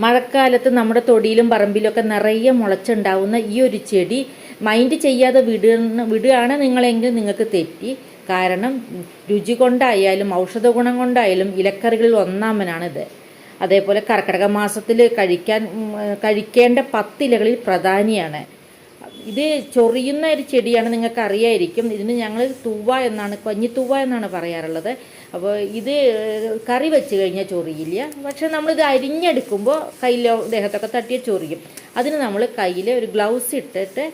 മഴക്കാലത്ത് നമ്മുടെ തൊടിയിലും പറമ്പിലൊക്കെ നിറയെ മുളച്ചുണ്ടാവുന്ന ഈ ഒരു ചെടി മൈൻഡ് ചെയ്യാതെ വിടുന്ന വിടുകയാണ് നിങ്ങളെങ്കിൽ നിങ്ങൾക്ക് തെറ്റി. കാരണം രുചി കൊണ്ടായാലും ഔഷധ ഗുണം കൊണ്ടായാലും ഇലക്കറികളിൽ ഒന്നാമനാണിത്. അതേപോലെ കർക്കിടക മാസത്തിൽ കഴിക്കാൻ കഴിക്കേണ്ട പത്തിലകളിൽ പ്രധാനിയാണ്. ഇത് ചൊറിയുന്ന ഒരു ചെടിയാണ് നിങ്ങൾക്ക് അറിയായിരിക്കും ഇതിന് ഞങ്ങൾ തൂവ എന്നാണ് കഞ്ഞിത്തൂവ എന്നാണ് പറയാറുള്ളത്. അപ്പോൾ ഇത് കറി വെച്ച് കഴിഞ്ഞാൽ ചൊറിയില്ല. പക്ഷെ നമ്മളിത് അരിഞ്ഞെടുക്കുമ്പോൾ കയ്യിലോ ദേഹത്തൊക്കെ തട്ടിയ ചൊറിയും. അതിന് നമ്മൾ കയ്യിൽ ഒരു ഗ്ലൗസ് ഇട്ടിട്ട്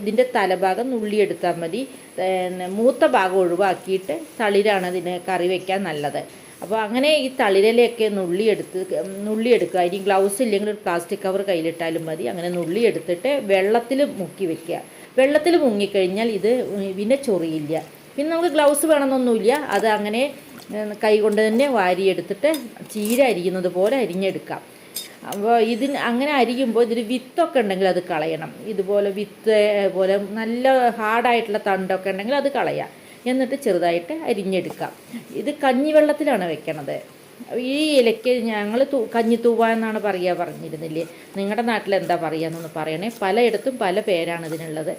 ഇതിന്റെ തലഭാഗം നുള്ളിയെടുത്താൽ മതി. മൂത്ത ഭാഗം ഒഴിവാക്കിയിട്ട് തളിരാണ് ഇതിന് കറി വയ്ക്കാൻ നല്ലത്. അപ്പോൾ അങ്ങനെ ഈ തളിരലയൊക്കെ നുള്ളിയെടുത്ത് നുള്ളിയെടുക്കുക. ഇനി ഗ്ലൗസ് ഇല്ലെങ്കിൽ ഒരു പ്ലാസ്റ്റിക് കവർ കയ്യിലിട്ടാലും മതി. അങ്ങനെ നുള്ളിയെടുത്തിട്ട് വെള്ളത്തിൽ മുക്കി വെക്കുക. വെള്ളത്തിൽ മുങ്ങിക്കഴിഞ്ഞാൽ ഇത് പിന്നെ ചൊറിയില്ല. പിന്നെ നമുക്ക് ഗ്ലൗസ് വേണമെന്നൊന്നുമില്ല. അത് അങ്ങനെ കൈ കൊണ്ട് തന്നെ വാരിയെടുത്തിട്ട് ചീര അരിയുന്നത് പോലെ അരിഞ്ഞെടുക്കാം. അപ്പോൾ ഇതിന് അങ്ങനെ അരിയുമ്പോൾ ഇതിൽ വിത്തൊക്കെ ഉണ്ടെങ്കിൽ അത് കളയണം. ഇതുപോലെ വിത്ത് പോലെ നല്ല ഹാർഡായിട്ടുള്ള തണ്ടൊക്കെ ഉണ്ടെങ്കിൽ അത് കളയാം. എന്നിട്ട് ചെറുതായിട്ട് അരിഞ്ഞെടുക്കാം ഇത് കഞ്ഞിവെള്ളത്തിലാണ് വെക്കണത്. ഈ ഇലയ്ക്ക് ഞങ്ങൾ തൂ കഞ്ഞിത്തൂവ എന്നാണ് പറയുക പറഞ്ഞിരുന്നില്ലേ? നിങ്ങളുടെ നാട്ടിൽ എന്താ പറയുക എന്നൊന്ന് പറയണേ. പലയിടത്തും പല പേരാണ് ഇതിനുള്ളത്.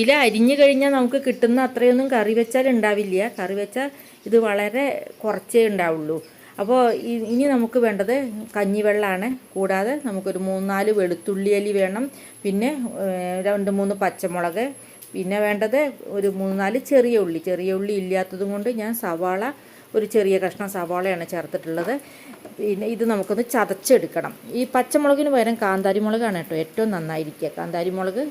ഇല അരിഞ്ഞു കഴിഞ്ഞാൽ നമുക്ക് കിട്ടുന്ന അത്രയൊന്നും കറി വെച്ചാൽ ഉണ്ടാവില്ല. കറി വെച്ചാൽ ഇത് വളരെ കുറച്ചേ ഉണ്ടാവുള്ളൂ. അപ്പോൾ ഇനി നമുക്ക് വേണ്ടത് കഞ്ഞിവെള്ളമാണ് കൂടാതെ നമുക്കൊരു മൂന്നാൽ വെളുത്തുള്ളി അലി വേണം. പിന്നെ രണ്ട് മൂന്ന് പച്ചമുളക് പിന്നെ വേണ്ടത് ഒരു മൂന്നാൽ ചെറിയ ഉള്ളി ചെറിയ ഉള്ളി ഇല്ലാത്തതും കൊണ്ട് ഞാൻ സവാള ഒരു ചെറിയ കഷ്ണം സവാളയാണ് ചേർത്തിട്ടുള്ളത്. പിന്നെ ഇത് നമുക്കൊന്ന് ചതച്ചെടുക്കണം. ഈ പച്ചമുളകിന് പകരം കാന്താരി മുളകാണ് കേട്ടോ ഏറ്റവും നന്നായിരിക്കുക. കാന്താരി മുളക്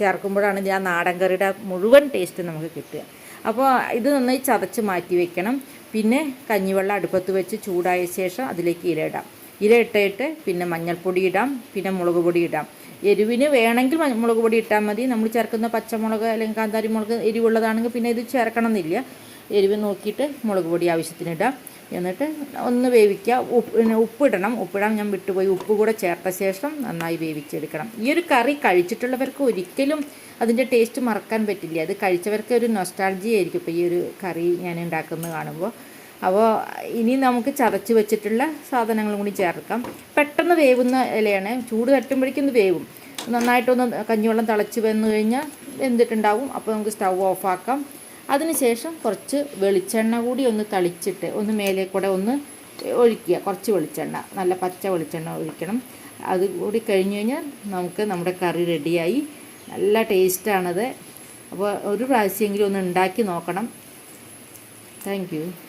ചേർക്കുമ്പോഴാണ് ഞാൻ നാടൻ കറിയുടെ മുഴുവൻ ടേസ്റ്റ് നമുക്ക് കിട്ടുക. അപ്പോൾ ഇത് നന്നായി ചതച്ച് മാറ്റി വെക്കണം. പിന്നെ കഞ്ഞിവെള്ളം അടുപ്പത്ത് വെച്ച് ചൂടായ ശേഷം അതിലേക്ക് ഇലയിടാം ഇല ഇട്ടിട്ട് പിന്നെ മഞ്ഞൾപ്പൊടി ഇടാം പിന്നെ മുളക് പൊടി ഇടാം. എരിവിന് വേണമെങ്കിൽ മുളക് പൊടി ഇട്ടാൽ മതി. നമ്മൾ ചേർക്കുന്ന പച്ചമുളക് അല്ലെങ്കിൽ കാന്താരി മുളക് എരിവുള്ളതാണെങ്കിൽ പിന്നെ ഇത് ചേർക്കണം എന്നില്ല എരിവ് നോക്കിയിട്ട് മുളക് പൊടി ആവശ്യത്തിന് ഇടാം. എന്നിട്ട് ഒന്ന് വേവിക്കുക. ഉപ്പ് ഉപ്പിടണം. ഉപ്പിടാൻ ഞാൻ വിട്ടുപോയി. ഉപ്പ് കൂടെ ചേർത്ത ശേഷം നന്നായി വേവിച്ചെടുക്കണം. ഈ ഒരു കറി കഴിച്ചിട്ടുള്ളവർക്ക് ഒരിക്കലും അതിന്റെ ടേസ്റ്റ് മറക്കാൻ പറ്റില്ല. അത് കഴിച്ചവർക്ക് ഒരു നൊസ്റ്റാൾജി ആയിരിക്കും. ഇപ്പോൾ ഈ ഒരു കറി ഞാൻ ഉണ്ടാക്കുന്നത് കാണുമ്പോൾ. അപ്പോൾ ഇനി നമുക്ക് ചതച്ച് വെച്ചിട്ടുള്ള സാധനങ്ങളും കൂടി ചേർക്കാം. പെട്ടെന്ന് വേവുന്ന ഇലയാണ്. ചൂട് തട്ടുമ്പോഴേക്കൊന്ന് വേവും. നന്നായിട്ടൊന്ന് കഞ്ഞിവെള്ളം തിളച്ച് വന്നു കഴിഞ്ഞാൽ വെന്തിട്ടുണ്ടാവും. അപ്പോൾ നമുക്ക് സ്റ്റൗ ഓഫാക്കാം അതിനുശേഷം കുറച്ച് വെളിച്ചെണ്ണ കൂടി ഒന്ന് തളിച്ചിട്ട് ഒന്ന് മേലെ കൂടെ ഒന്ന് ഒഴിക്കുക. കുറച്ച് വെളിച്ചെണ്ണ. നല്ല പച്ച വെളിച്ചെണ്ണ ഒഴിക്കണം. അത് കൂടി കഴിഞ്ഞ് കഴിഞ്ഞാൽ നമുക്ക് നമ്മുടെ കറി റെഡിയായി. നല്ല ടേസ്റ്റാണത്. അപ്പോൾ ഒരു പ്രാവശ്യമെങ്കിലും ഒന്ന് ഉണ്ടാക്കി നോക്കണം. താങ്ക്